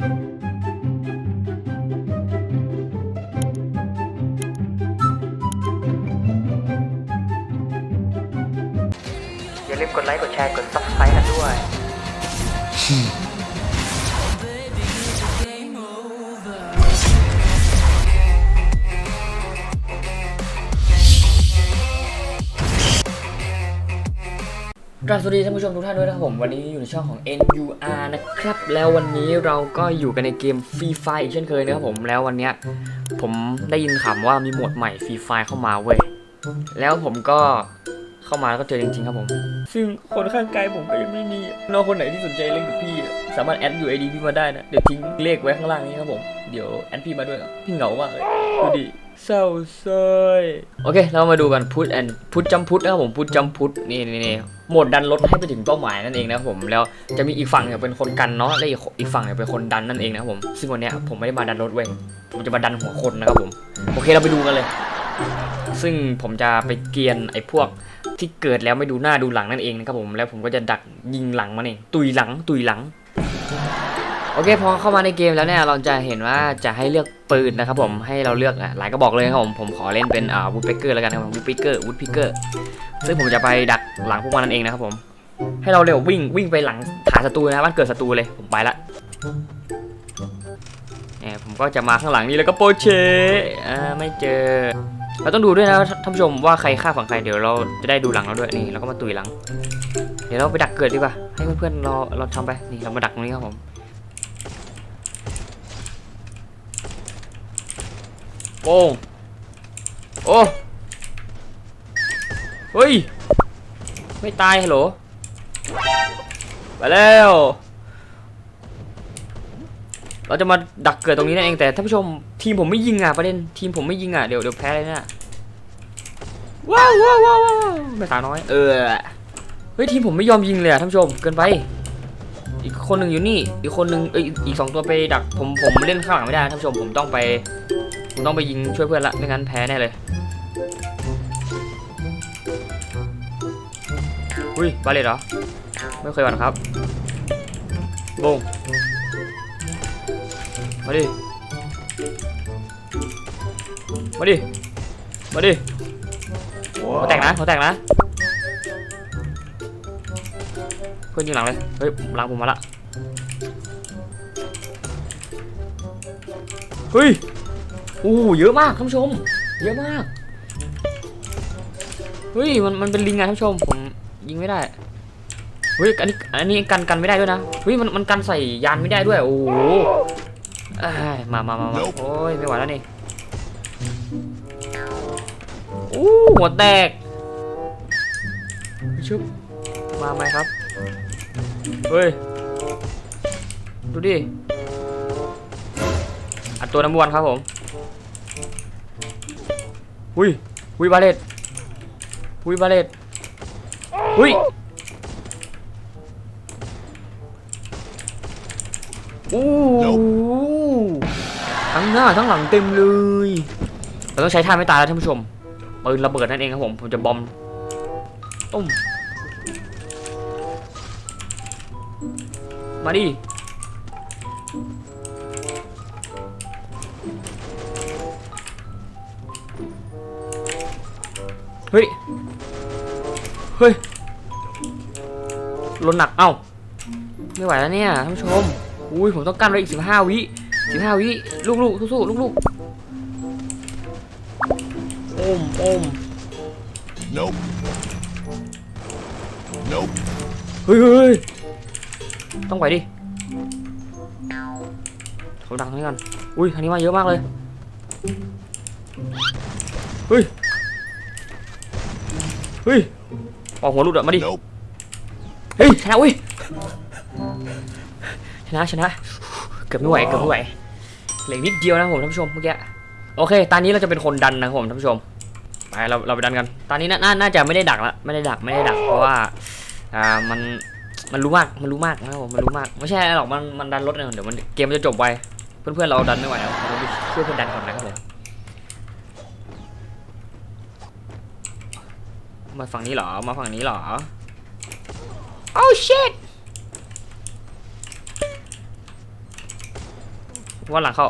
อย่าลืมกดไลค์ กดแชร์ กด subscribe กันด้วย กราบสวัสดีท่านผู้ชมทุกท่านด้วยนะครับผม วันนี้อยู่ในช่องของ NUR นะครับ แล้ววันนี้เราก็อยู่กันในเกม Free Fire อีกเช่นเคยนะครับผมแล้ววันเนี้ยผมได้ยินข่าวว่ามีโหมดใหม่ Free Fire เข้ามาเว้ยแล้วผมก็เข้ามาแล้วก็เจอจริงๆครับผม ซึ่งคนข้างกายผมก็ยังไม่มีน้องคนไหนที่สนใจเล่นกับพี่ สามารถแอด UID พี่มาได้นะ เดี๋ยวทิ้งเลขไว้ข้างล่างนี้ครับผม เดี๋ยวแอดพี่มาด้วยครับพี่เหงามากเลยดูดิเศร้าซอยโอเค เรามาดูกันพุทแอนพุทจำพุทนะครับผมพุทจำพุทนี่นี่นี่โหมดดันรถให้ไปถึงเป้าหมายนั่นเองนะครับผมแล้วจะมีอีกฝั่งเนี่ยเป็นคนกันเนาะและอีกอีกฝั่งเนี่ยเป็นคนดันนั่นเองนะครับผมซึ่งวันเนี้ยผมไม่ได้มาดันรถเว้ยผมจะมาดันหัวคนนะครับผมโอเคเราไปดูกันเลย ซึ่งผมจะไปเกรียนไอ้พวกที่เกิดแล้วไม่ดูหน้าดูหลังนั่นเองนะครับผมแล้วผมก็จะดักยิงหลังมันเองตุยหลังตุยหลัง โอเคพอเข้ามาในเกมแล้วเนี่ยเราจะเห็นว่าจะให้เลือกปืนนะครับผมให้เราเลือกอะหลายก็บอกเลยครับผมผมขอเล่นเป็นอ่าวูดเปกเกอร์แล้วกันนะครับวูดเปกเกอร์วูดพิกเกอร์ซึ่งผมจะไปดักหลังพวกมันนั่นเองนะครับผม ให้เราเร็ววิ่งวิ่งไปหลังฐานศัตรูนะบ้านเกิดศัตรูเลยผมไปละเนี่ยผมก็จะมาข้างหลังนี้แล้วก็โปเชอ่าไม่เจอ เราต้องดูด้วยนะท่านผู้ชมว่าใครฆ่าฝั่งใครเดี๋ยวเราจะได้ดูหลังเราด้วยนี่เราก็มาตุยหลัง เดี๋ยวเราไปดักเกิดดีกว่าให้เพื่อนๆเราเราทำไปนี่เรามาดักตรงนี้ครับผม โป้งโอ้เฮ้ย ไม่ตายฮัลโหลไปแล้ว เราจะมาดักเกิดตรงนี้นั่นเองแต่ท่านผู้ชมทีมผมไม่ยิงอะประเด็นทีมผมไม่ยิงอะเดี๋ยวเดี๋ยวแพ้เลยนะว้าวว้าวว้าวว้าวไม่ตาน้อย เออเฮ้ยทีมผมไม่ยอมยิงเลยอะท่านผู้ชมเกินไป อีกคนหนึ่งอยู่นี่ อีกคนหนึ่งเอ้ยอีกสองตัวไปดักผมผมเล่นข้างหลังไม่ได้ท่านผู้ชมผมต้องไป ผมต้องไปยิงช่วยเพื่อนละไม่งั้นแพ้แน่เลยอุ้ยบาเลตเหรอ ไม่เคยหวั่นครับบงมาดิ มาดิ มาดิหัวแตกนะหัวแตกนะ เพื่อนยิงหลังเลย เฮ้ยหลังผมมาละ เฮ้ยโอ้โหเยอะมากท่านผู้ชม เยอะมาก เฮ้ยมันมันเป็นลิงไงท่านผู้ชมผมยิงไม่ได้ เฮ้ยอันนี้อันนี้กันกันไม่ได้ด้วยนะ เฮ้ยมันมันกันใส่ยานไม่ได้ด้วย โอ้โหเอ้ยมามามามาโอ้ยไม่ไหวแล้วนี่อู้หัวแตกชุบมาไหมครับ เฮ้ย ดูดิ อัดตัวน้ำวันครับผม หุยหุยบาเลตหุยบาเลตหุ้ยโอ้ทั้งหน้าทั้งหลังเต็มเลยเราต้องใช้ท่าไม่ตายแล้วท่านผู้ชมปืนระเบิดนั่นเองครับผมผมจะบอมตุ้มมาดิ เฮ้ย เฮ้ยลนหนัก เอ้า ไม่ไหวแล้วเนี่ยท่านผู้ชม อุ้ย ผมต้องกั้นไว้อีกสิบห้าวิสิบห้าวิ ลูกลูกสู้สู้ลูกลูกโอมโอม Nope. Nope. เฮ้ยเฮ้ยต้องไหวดิเขาดังให้กัน อุ้ยทางนี้มาเยอะมากเลย เฮ้ยเฮ้ยออกหัวหลุดอะมาดิ Nope. เฮ้ยชนะเว้ย ชนะชนะ เกือบไม่ไหวเกือบไม่ไหวเหลืออกนิดเดียวนะผมท่านผู้ชมเมื่อกี้ โอเค ตอนนี้เราจะเป็นคนดันนะครับผมท่านผู้ชม ไปเราเราไปดันกัน ตอนนี้น่าน่าน่าจะไม่ได้ดักละไม่ได้ดักไม่ได้ดักเพราะว่า อ่ามันมันรู้มากมันรู้มากนะครับผมมันรู้มาก ไม่ใช่อะไรหรอกมันมันดันรถเนี่ยเดี๋ยวมันเกมมันจะจบไวเพื่อนๆเราดันไม่ไหวแล้วเราไปช่วยเพื่อนดันก่อนนะครับผม มาฝั่งนี้เหรอ มาฝั่งนี้เหรอ Oh shit ว่าหลังเข้า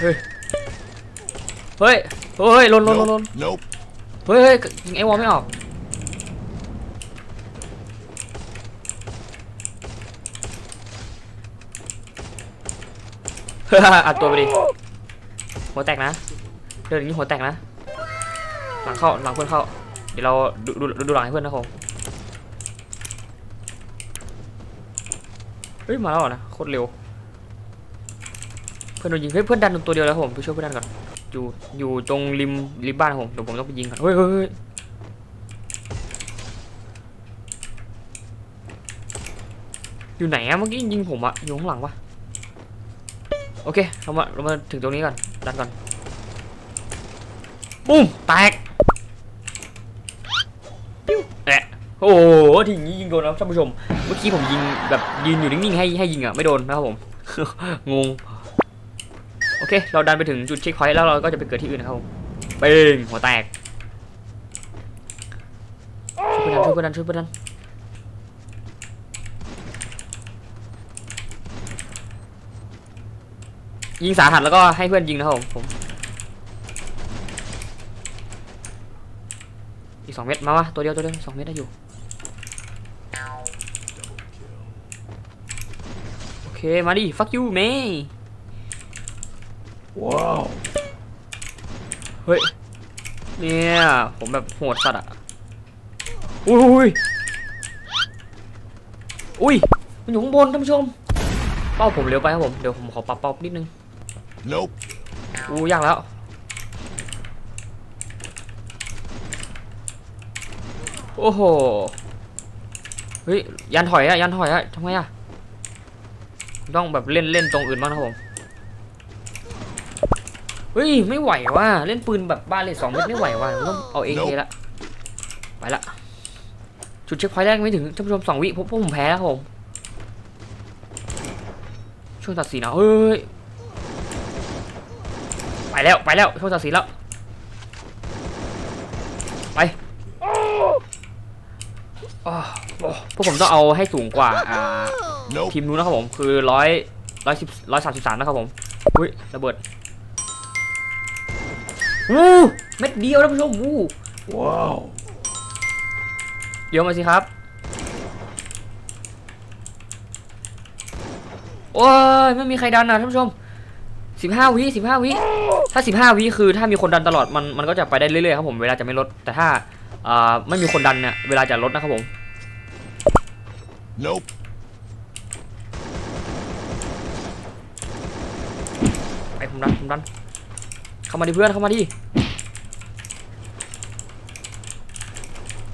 เฮ้ย เฮ้ย เฮ้ยลนลนลนลน Nope. เฮ้ยเฮ้ยยิงไอ้วอลไม่ออกเฮ้ยอัดตัวไปดิ หัวแตกนะ เดินอย่างนี้หัวแตกนะ หลังเข้าหลังเพื่อนเข้า เดี๋ยวเราดูดูดูหลังให้เพื่อนนะครับเฮ้ยมาแล้วนะโคตรเร็ว เพื่อนโดนยิงเฮ้ยเพื่อนดันตัวเดียวแล้วผมไปช่วยเพื่อนดันก่อนอยู่อยู่ตรงริมริมบ้านผมเดี๋ยวผมต้องไปยิงก่อนเฮ้ยเฮ้ยเฮ้ยอยู่ไหนอะเมื่อกี้ยิงผมอะอยู่ข้างหลังปะ โอเคเรามาเรามาถึงตรงนี้ก่อนดันก่อนปุ้มแตกแอะโอ้โหทีนี้ยิงโดนแล้วท่านผู้ชม เมื่อกี้ผมยิงแบบยืนอยู่นิ่งๆให้ให้ยิงอะไม่โดนนะครับผม งง โอเค เราดันไปถึงจุดเช็คพอยต์แล้วเราก็จะไปเกิดที่อื่นนะครับผมเป้งหัวแตกช่วยเพื่อนดันช่วยเพื่อนดันช่วยเพื่อนดัน ยิงสาหัสแล้วก็ให้เพื่อนยิงนะครับผมผม อีกสองเม็ดมาวะตัวเดียวตัวเดียวสองเม็ดได้อยู่ โอเค มาดิ fuck you เมย์ Wow. เฮ้ย เนี่ย ผมแบบโหดสัตว์อะอุ้ยอุ้ยอุ้ย มันอยู่ข้างบนท่านผู้ชม เป้าผมเร็วไปครับผม เดี๋ยวผมขอปรับเป้านิดนึง Nope. อู้ยากแล้ว โอ้โห เฮ้ย ยันถอยอะยันถอยอะทำไงอะต้องแบบเล่นเล่นตรงอื่นบ้างนะครับผม เฮ้ย ไม่ไหวว่ะ เล่นปืนแบบบ้าเลยสองเม็ดไม่ไหวว่ะต้องเอาเอเคละ ไปละ จุดเช็คพอยต์แรกไม่ถึงท่านผู้ชมสองวิพวกผมแพ้แล้วครับผมช่วงตัดสินนะเฮ้ย ไปแล้วไปแล้วช่วงตัดสินแล้ว ไปอ้าวโอ้พวกผมต้องเอาให้สูงกว่าอ่า Nope. ทีมนู้นนะครับผมคือร้อยร้อยสิบร้อยสามสิบสามนะครับผมอุ้ยระเบิดวู้เม็ดเดียวท่านผู้ชมวู้ Wow. เดี๋ยวมาสิครับโอ้ยไม่มีใครดันนะท่านผู้ชม สิบห้าวิสิบห้าวิถ้าสิบห้าวิคือถ้ามีคนดันตลอดมันมันก็จะไปได้เรื่อยๆครับผมเวลาจะไม่ลดแต่ถ้าอ่าไม่มีคนดันเนี่ยเวลาจะลดนะครับผม Nope. ไปผมดันผมดันเข้ามาดิเพื่อนเข้ามาดิ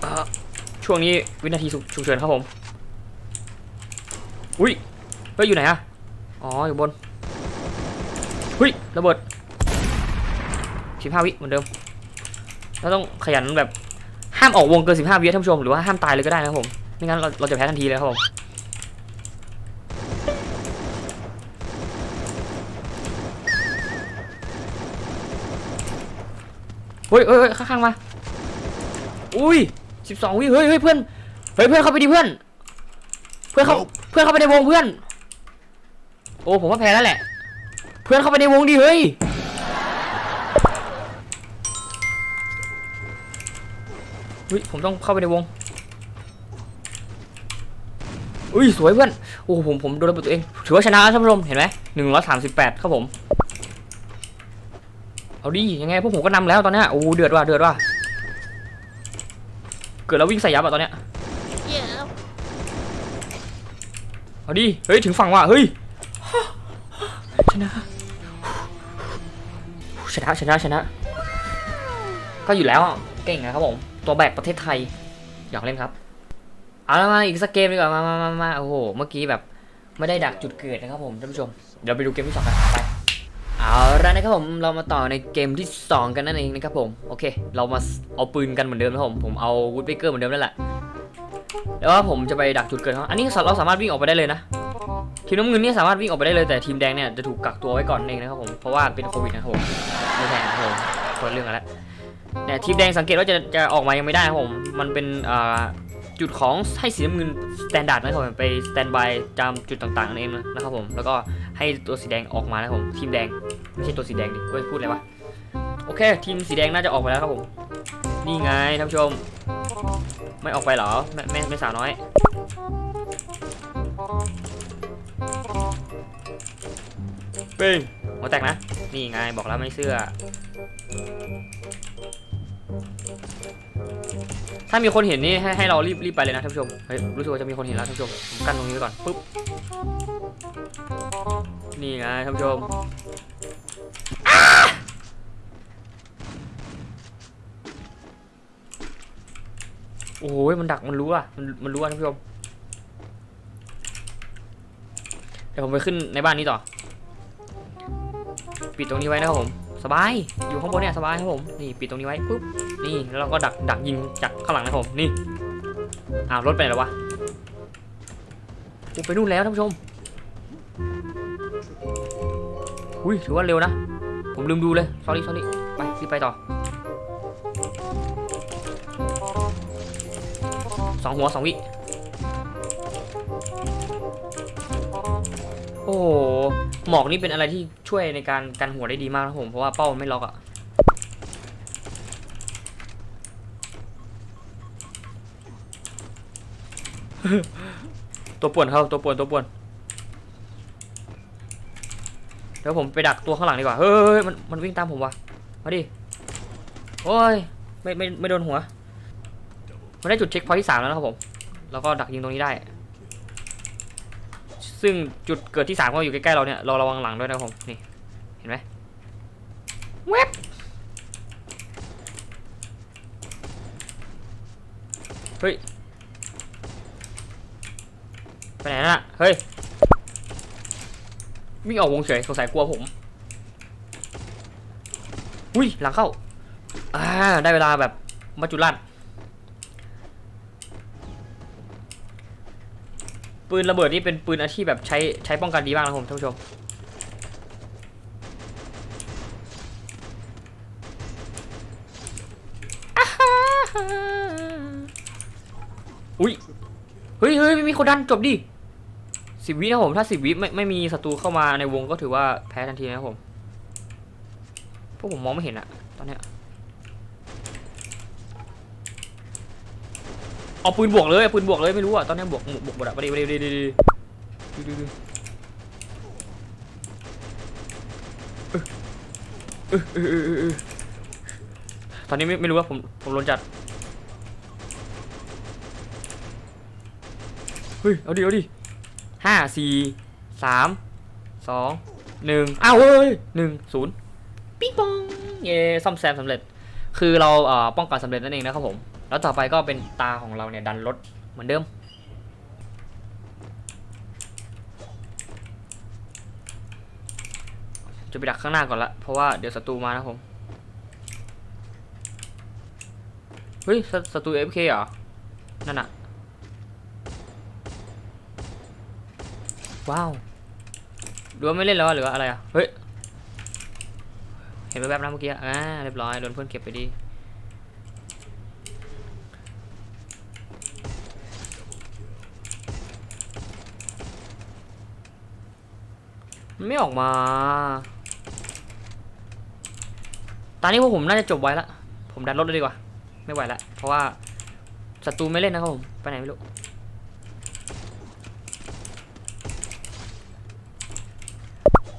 เอ่อช่วงนี้วินาทีฉุกฉุกเฉินครับผม อุ้ยเฮ้ยอยู่ไหนอะอ๋ออยู่บน หุ้ยระเบิดสิบห้าวิเหมือนเดิมเราต้องขยันแบบห้ามออกวงเกินสิบห้าวิท่านผู้ชมหรือว่าห้ามตายเลยก็ได้นะครับผมไม่งั้นเราเราจะแพ้ทันทีเลยครับผมเฮ้ยเฮ้ยเฮ้ยข้างๆมา อุ้ยสิบสองวิเฮ้ยเฮ้ยเพื่อน เฮ้ยเพื่อนเข้าไปดิเพื่อน เพื่อนเข้าเพื่อนเข้าไปในวงเพื่อน โอ้ผมว่าแพ้แล้วแหละ พื่อนเข้าไปในวงดิเฮ้ยเฮ้ยผมต้องเข้าไปในวงอุ้ยสวยเพื่อนโอ้โหผมผมโดนระเบิดตัวเองถือว่าชนะแล้วท่านผู้ชมเห็นไหมหนึ่งร้อยสามสิบแปดครับผมเอาดิยังไงพวกผมก็นำแล้วตอนเนี้ยโอ้เดือดว่ะเดือดว่ะเกิดแล้ววิ่งใส่ยับอะตอนเนี้ย Yeah. เอาดิเฮ้ยถึงฝั่งว่ะเฮ้ยชนะ ชนะชนะชนะ ก็อยู่แล้วเก่งนะครับผม ตัวแบกประเทศไทย อยากเล่นครับ เอาละมาอีกสักเกมดีกว่า มามามามาโอ้โห เมื่อกี้แบบไม่ได้ดักจุดเกิดนะครับผมท่านผู้ชม เดี๋ยวไปดูเกมที่สองกันไป เอาละนะครับผม เรามาต่อในเกมที่ 2 กันนั่นเองนะครับผม โอเค เรามาเอาปืนกันเหมือนเดิมนะครับผม ผมเอาวูดเบเกอร์เหมือนเดิมนั่นแหละแต่ว่าผมจะไปดักจุดเกิดเขาอันนี้เราสามารถวิ่งออกไปได้เลยนะ ทีมน้ำเงินนี่สามารถวิ่งออกไปได้เลยแต่ทีมแดงเนี่ยจะถูกกักตัวไว้ก่อนเองนะครับผมเพราะว่าเป็นโควิดนะครับผมไม่ใช่นะครับผมคนเรื่องกันแล้วเนี่ยทีมแดงสังเกตว่าจะจะออกมายังไม่ได้นะครับผมมันเป็นอ่าจุดของให้สีน้ำเงินสแตนดาร์ดนะครับผมไปสแตนบายตามจุดต่างๆนั่นเองนะครับผมแล้วก็ให้ตัวสีแดงออกมานะครับผมทีมแดงไม่ใช่ตัวสีแดงดิเว้ยพูดอะไรวะโอเค ทีมสีแดงน่าจะออกไปแล้วครับผมนี่ไงท่านผู้ชม ไม่ออกไปเหรอแม่แม่สาวน้อย เป้งหัวแตกนะ นี่ไงบอกแล้วไม่เสื้อถ้ามีคนเห็นนี่ให้ให้เรารีบรีบไปเลยนะท่านผู้ชม เฮ้ยรู้สึกว่าจะมีคนเห็นแล้วท่านผู้ชมผมกั้นตรงนี้ไว้ก่อนปุ๊บ นี่ไงท่านผู้ชมอ้าโอ้ยมันดักมันรู้อะมันมันรู้อะท่านผู้ชม เดี๋ยวผมไปขึ้นในบ้านนี้ต่อ ปิดตรงนี้ไว้นะครับผม สบาย อยู่ข้างบนเนี่ยสบายครับผม นี่ปิดตรงนี้ไว้ปุ๊บ นี่แล้วเราก็ดักดักยิงจากข้างหลังนะครับผม นี่ อ้าวรถไปไหนแล้ววะอูไปนู่นแล้วท่านผู้ชม อุ้ยถือว่าเร็วนะ ผมลืมดูเลย sorry sorry ไปรีบไปต่อสองหัวสองวิโอ้ หมอกนี่เป็นอะไรที่ช่วยในการกันหัวได้ดีมากนะครับผม เพราะว่าเป้ามันไม่ล็อกอะตัวป่วนเขาตัวป่วนตัวป่วนเดี๋ยวผมไปดักตัวข้างหลังดีกว่า เฮ้ยมันมันวิ่งตามผมว่ะ มาดิ โอ้ย ไม่ไม่ไม่โดนหัว มันได้จุดเช็คพอยท์ที่สามแล้วนะครับผม แล้วก็ดักยิงตรงนี้ได้ ซึ่งจุดเกิดที่สามก็อยู่ใกล้ๆเราเนี่ยเราระวังหลังด้วยนะครับผมนี่เห็นไหมเว็บเฮ้ยไปไหนน่ะเฮ้ยวิ่งออกวงเฉยสงสัยกลัวผมอุ้ยหลังเข้าอ่าได้เวลาแบบมาจุลัด ปืนระเบิดนี่เป็นปืนอาชีพแบบใช้ใช้ป้องกันดีมากนะผมท่านผู้ชมอุ้ยเฮ้ยเฮ้ยไม่มีคนดันจบดิสิบวินะครับผม ถ้าสิบวิไม่ไม่มีศัตรูเข้ามาในวงก็ถือว่าแพ้ทันทีนะครับผมพวกผมมองไม่เห็นอะตอนเนี้ย เอาปืนบวกเลยปืนบวกเลยไม่รู้อะตอนนี้บวกบวกหมดอะไปดิไปดิไปดิดิดูดูดูตอนนี้ไม่ไม่รู้ว่าผมผมโดนจัดเฮ้ยเอาดิเอาดิห้าสี่สามสองหนึ่งอ้าวเฮ้ยหนึ่งศูนย์ปิ๊งปองเย่ซ่อมแซมสำเร็จ คือเราเอ่อป้องกันสำเร็จนั่นเองนะครับผม แล้วต่อไปก็เป็นตาของเราเนี่ยดันรถเหมือนเดิม จะไปดักข้างหน้าก่อนละ เพราะว่าเดี๋ยวศัตรูมานะผม เฮ้ยศัศัตรู FK เคเหรอ นั่นอะว้าวดูว่าไม่เล่นแล้วอหรือว่าอะไรอะ เฮ้ย เห็นแวบๆนะเมื่อกี้ อ่า เรียบร้อย โดนเพื่อนเก็บไปดี ไม่ออกมา ตอนนี้พวกผมน่าจะจบไว้ละ ผมดันรถเลยดีกว่า ไม่ไหวละ เพราะว่าศัตรูไม่เล่นนะครับผม ไปไหนไม่รู้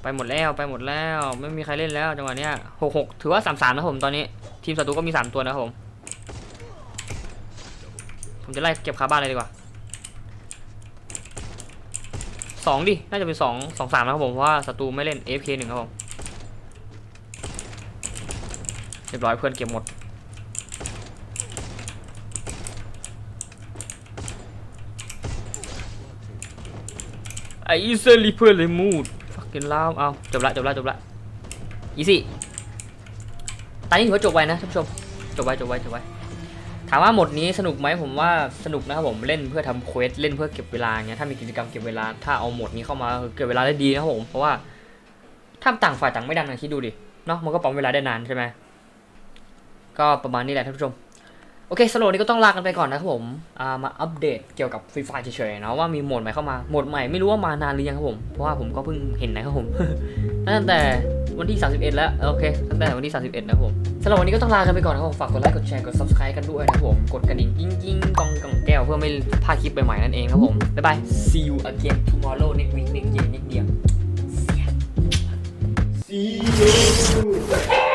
ไปหมดแล้ว ไปหมดแล้ว ไม่มีใครเล่นแล้วจังหวะเนี้ยหกหกถือว่าสามสามนะผมตอนนี้ ทีมศัตรูก็มีสามตัวนะครับผม ผมจะไล่เก็บคาบ้านเลยดีกว่า สองดิ น่าจะเป็นสองสองสามนะครับผมเพราะว่าศัตรูไม่เล่น AFK หนึ่งครับผม เรียบร้อยเพื่อนเก็บหมด ไอ้เซลิเพื่อนเลยมูดฟักกินล่ามเอาจบละจบละจบละอีซี่ตอนนี้ถือว่าจบไวนะท่านผู้ชม จบไวจบไวจบไว ถามว่าหมดนี้สนุกไหมผมว่าสนุกนะครับผมเล่นเพื่อทำเควสเล่นเพื่อเก็บเวลาเงี้ยถ้ามีกิจกรรมเก็บเวลาถ้าเอาหมดนี้เข้ามาเก็บเวลาได้ดีนะครับผมเพราะว่าถ้าต่างฝ่ายต่างไม่ดันนะคิดดูดิเนาะมันก็ปั๊มเวลาได้นานใช่ไหมก็ประมาณนี้แหละท่านผู้ชมโอเคสโลนี้ก็ต้องลากันไปก่อนนะครับผมามาอัปเดตเกี่ยวกับฟรีไฟเฉยๆนะว่ามีโหมดใหม่เข้ามาโหมดใหม่ไม่รู้ว่ามานานหรือยังครับผมเพราะว่าผมก็เพิ่งเห็นนะครับผมตั้งแต่ วันที่ 31 แล้ว โอเคตั้งแต่วันที่ 31 นะครับผมสำหรับวันนี้ก็ต้องลากันไปก่อนนะครับผมฝากกดไลค์กดแชร์กด subscribe กันด้วยนะครับผม กดกระดิ่งกิ้งกิ้งกองกองแก้วเพื่อไม่พลาดคลิปใหม่ๆนั่นเองครับผม บ๊ายบาย see you again tomorrow next week next year next year See you